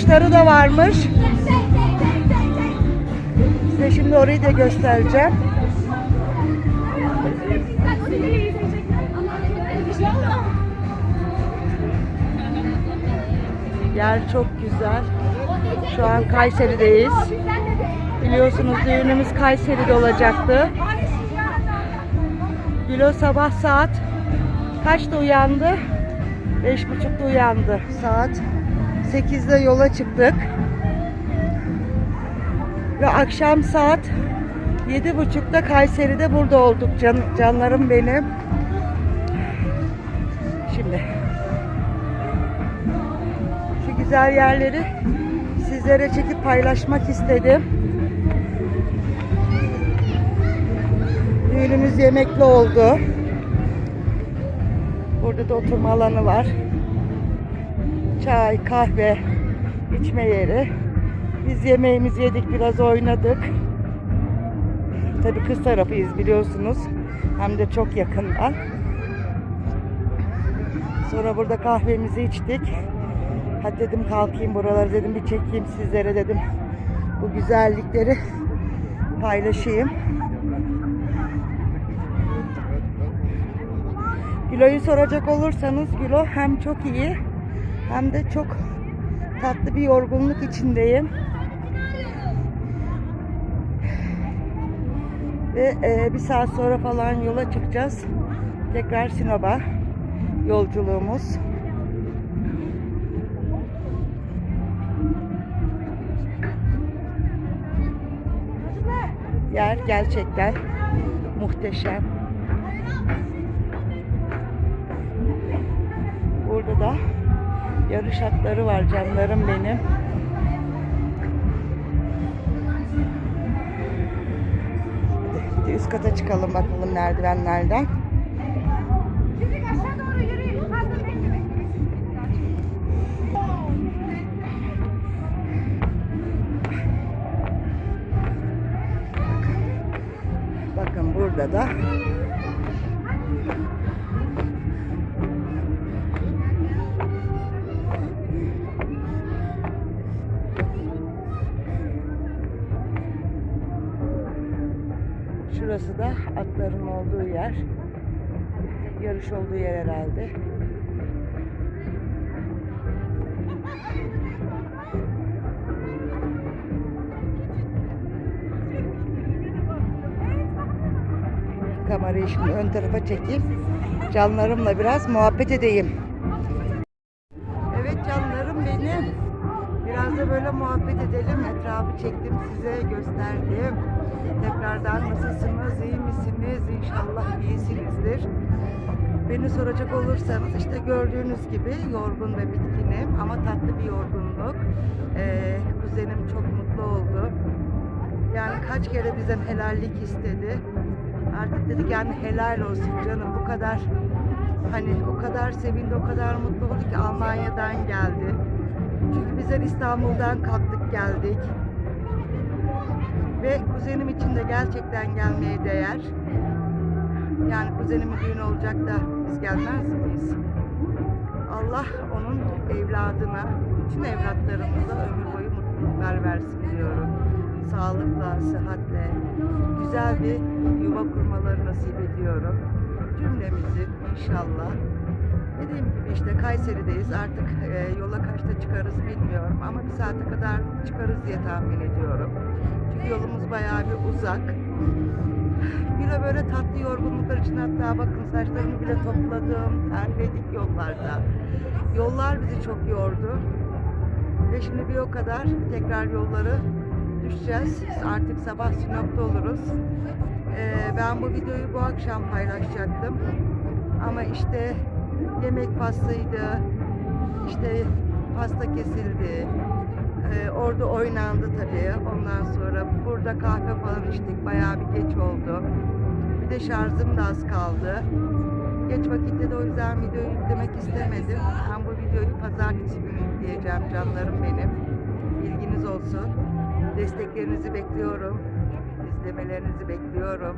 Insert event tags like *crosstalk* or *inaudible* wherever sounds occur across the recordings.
yarışları da varmış. Size şimdi orayı da göstereceğim. Yer çok güzel. Şu an Kayseri'deyiz. Biliyorsunuz düğünümüz Kayseri'de olacaktı. Gülo sabah saat kaçta uyandı? Beş buçukta uyandı. Saat 8'de yola çıktık. Ve akşam saat yedi buçukta Kayseri'de burada olduk can, canlarım benim. Şimdi şu güzel yerleri sizlere çekip paylaşmak istedim. Düğünümüz yemekli oldu. Burada da oturma alanı var. Çay, kahve, içme yeri. Biz yemeğimizi yedik, biraz oynadık. Tabii kız tarafıyız biliyorsunuz. Hem de çok yakından. Sonra burada kahvemizi içtik. Hadi dedim kalkayım buraları dedim bir çekeyim sizlere dedim. Bu güzellikleri paylaşayım. Gülo'yu soracak olursanız Gülo hem çok iyi hem de çok tatlı bir yorgunluk içindeyim. Ve e, bir saat sonra falan yola çıkacağız. Tekrar Sinop'a yolculuğumuz. Yer gerçekten muhteşem. Burada da yarış atları var canlarım benim. Üst kata çıkalım bakalım merdivenlerden. Bakın burada da Şurası da atların olduğu yer. Yarış olduğu yer herhalde. Kamerayı şimdi ön tarafa çekeyim. Canlarımla biraz muhabbet edeyim. Evet canlarım benim. Biraz da böyle muhabbet edelim. Etrafı çektim size gösterdim. Tekrardan nasılsınız, iyi misiniz? İnşallah iyisinizdir. Beni soracak olursanız işte gördüğünüz gibi yorgun ve bitkinim ama tatlı bir yorgunluk. Ee, kuzenim çok mutlu oldu. Yani kaç kere bizden helallik istedi. Artık dedik yani helal olsun canım bu kadar hani o kadar sevindi o kadar mutlu oldu ki Almanya'dan geldi. Çünkü bizler İstanbul'dan kalktık geldik. Ve kuzenim için de gerçekten gelmeye değer. Yani kuzenimin düğünü olacak da biz gelmez miyiz? Allah onun evladına, bütün evlatlarımıza ömür boyu mutluluklar versin diyorum. sağlıkla, sıhhatle, güzel bir yuva kurmaları nasip ediyorum. Cümlemizin inşallah. Dediğim gibi işte Kayseri'deyiz. Artık e, yola kaçta çıkarız bilmiyorum ama bir saate kadar çıkarız diye tahmin ediyorum. Çünkü yolumuz bayağı bir uzak. Yine böyle tatlı yorgunluklar için hatta bakın saçlarımı bile topladım, terledik yollarda. Yollar bizi çok yordu. Ve şimdi bir o kadar tekrar yolları düşeceğiz. Artık sabah Sinop'ta oluruz. Ee, ben bu videoyu bu akşam paylaşacaktım. Ama işte yemek pastaydı. İşte pasta kesildi. Ee, orada oynandı tabii. Ondan sonra burada kahve falan içtik. Bayağı bir geç oldu. Bir de şarjım da az kaldı. Geç vakitte de o yüzden videoyu yüklemek istemedim. Ben bu videoyu pazartesi günü yükleyeceğim canlarım benim. Bilginiz olsun. Desteklerinizi bekliyorum. İzlemelerinizi bekliyorum.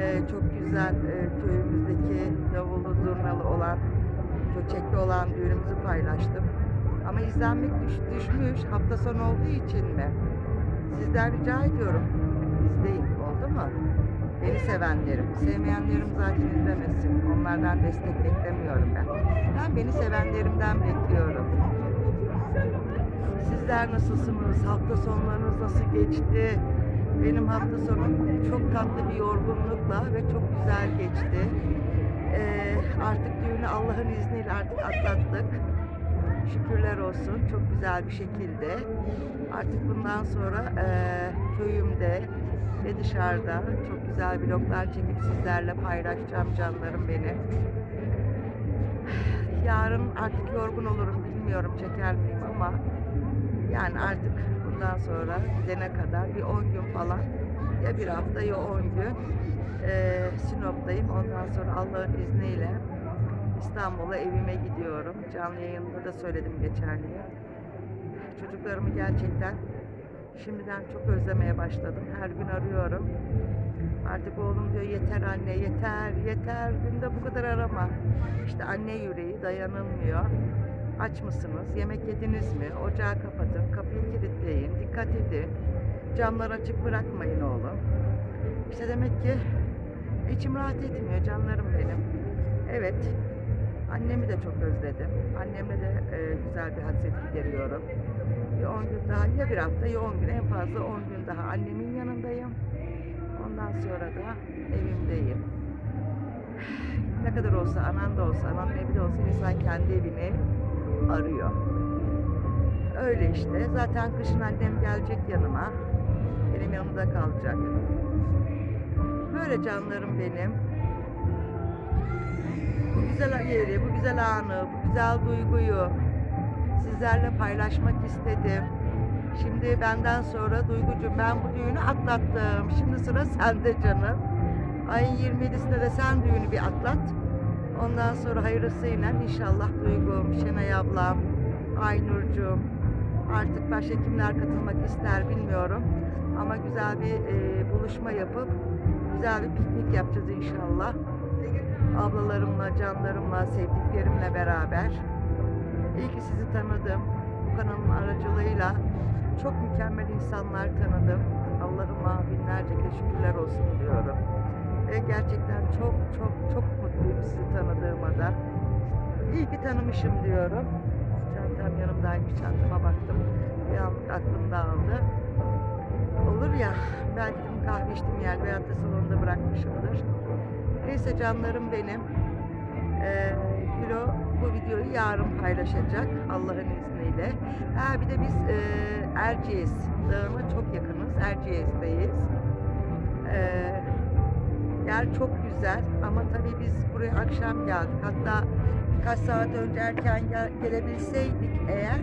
Ee, çok güzel e, köyümüzdeki davulu zurnalı olan, köçekli olan düğünümüzü paylaştım. Ama izlenmek düş- düşmüş hafta sonu olduğu için mi? Sizden rica ediyorum. İzleyin. Oldu mu? Beni sevenlerim. Sevmeyenlerim zaten izlemesin. Onlardan destek beklemiyorum ben. Ben beni sevenlerimden bekliyorum. Sizler nasılsınız? Hafta sonlarınız nasıl geçti? Benim hafta sonum çok tatlı bir yorgunlukla ve çok güzel geçti. Ee, artık düğünü Allah'ın izniyle artık atlattık. Şükürler olsun çok güzel bir şekilde. Artık bundan sonra eee, köyümde ve dışarıda çok güzel vloglar çekip sizlerle paylaşacağım canlarım benim. Yarın artık yorgun olurum bilmiyorum çeker miyim ama yani artık bundan sonra gidene kadar bir 10 gün falan ya bir hafta ya 10 gün eee Sinop'tayım. Ondan sonra Allah'ın izniyle İstanbul'a evime gidiyorum. Canlı yayında da söyledim geçen gün. Çocuklarımı gerçekten şimdiden çok özlemeye başladım. Her gün arıyorum. Artık oğlum diyor yeter anne yeter yeter günde bu kadar arama. İşte anne yüreği dayanılmıyor. Aç mısınız? Yemek yediniz mi? Ocağı kapatın, kapıyı kilitleyin, dikkat edin. Camları açık bırakmayın oğlum. İşte demek ki içim rahat etmiyor canlarım benim. Evet, annemi de çok özledim. Annemle de e, güzel bir hasret gideriyorum. Bir 10 gün daha, ya bir hafta ya 10 gün, en fazla 10 gün daha annemin yanındayım. Ondan sonra da evimdeyim. *sighs* Ne kadar olsa, anan da olsa, ananın evi de olsa insan kendi evini arıyor. Öyle işte. Zaten kışın annem gelecek yanıma. Benim yanımda kalacak. Böyle canlarım benim. Bu güzel yeri, bu güzel anı, bu güzel duyguyu sizlerle paylaşmak istedim. Şimdi benden sonra Duygucuğum ben bu düğünü atlattım. Şimdi sıra sende canım. Ayın 27'sinde de sen düğünü bir atlat. Ondan sonra hayırlısıyla inşallah Duygum, Şenay ablam, Aynurcuğum, artık başka kimler katılmak ister bilmiyorum. Ama güzel bir e, buluşma yapıp güzel bir piknik yapacağız inşallah. Ablalarımla, canlarımla, sevdiklerimle beraber. İyi ki sizi tanıdım. Bu kanalın aracılığıyla çok mükemmel insanlar tanıdım. Allah'ıma binlerce şükürler olsun diyorum. Ve gerçekten çok çok çok mutluyum sizi tanıdığıma da. İyi ki tanımışım diyorum. Çantam yanımdaymış, çantama baktım. Bir an aklım dağıldı. Olur ya, de kahve içtiğim yer veyahut da salonda bırakmışımdır. Neyse canlarım benim. Ee, Gülo bu videoyu yarın paylaşacak Allah'ın izniyle. Ha bir de biz e, Erciyes Dağı'na çok yakınız. Erciyes'teyiz. Ee, yer çok güzel ama tabii biz buraya akşam geldik. Hatta birkaç saat önce erken gel- gelebilseydik eğer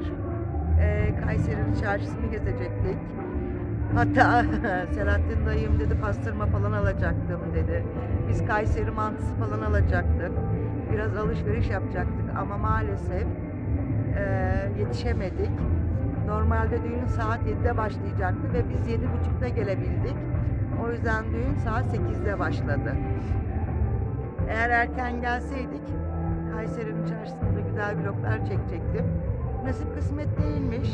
e, Kayseri'nin çarşısını gezecektik. Hatta *laughs* Selahattin dayım dedi pastırma falan alacaktım dedi. Biz Kayseri mantısı falan alacaktık. Biraz alışveriş yapacaktık ama maalesef eee, yetişemedik. Normalde düğün saat 7'de başlayacaktı ve biz 7.30'da gelebildik. O yüzden düğün saat 8'de başladı. Eğer erken gelseydik Kayseri'nin çarşısında güzel vloglar çekecektim. Nasip kısmet değilmiş.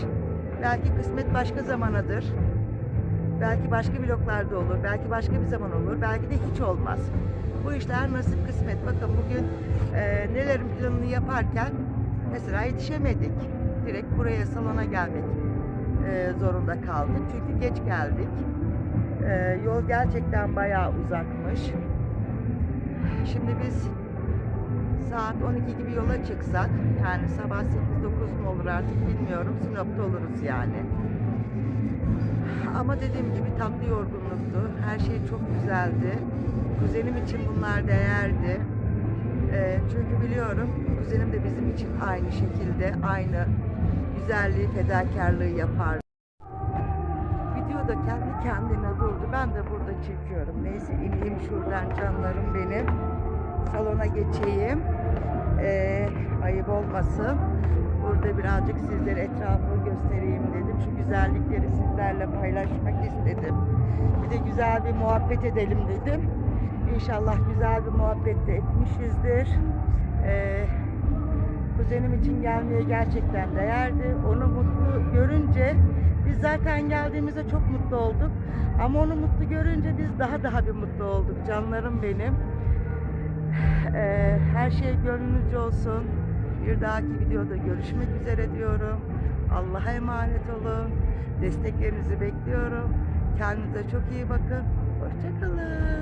Belki kısmet başka zamanadır. Belki başka vloglarda olur, belki başka bir zaman olur, belki de hiç olmaz. Bu işler nasip kısmet. Bakın bugün e, nelerin planını yaparken mesela yetişemedik. Direkt buraya salona gelmek e, zorunda kaldık. Çünkü geç geldik. E, yol gerçekten bayağı uzakmış. Şimdi biz saat 12 gibi yola çıksak yani sabah 8-9 mu olur artık bilmiyorum Sinop'ta oluruz yani. Ama dediğim gibi tatlı yorgunluktu. Her şey çok güzeldi. Kuzenim için bunlar değerdi. Ee, çünkü biliyorum kuzenim de bizim için aynı şekilde aynı güzelliği, fedakarlığı yapar. Video da kendi kendine durdu. Ben de burada çekiyorum. Neyse ineyim şuradan canlarım benim. Salona geçeyim. Ee, ayıp olmasın. Burada birazcık sizlere etrafı göstereyim dedim. Şu güzellikleri sizlerle paylaşmak istedim. Bir de güzel bir muhabbet edelim dedim. İnşallah güzel bir muhabbet de etmişizdir. Ee, kuzenim için gelmeye gerçekten değerdi. Onu mutlu görünce biz zaten geldiğimizde çok mutlu olduk. Ama onu mutlu görünce biz daha daha bir mutlu olduk. Canlarım benim. Ee, her şey gönlünüzce olsun. Bir dahaki videoda görüşmek üzere diyorum. Allah'a emanet olun. Desteklerinizi bekliyorum. Kendinize çok iyi bakın. Hoşçakalın.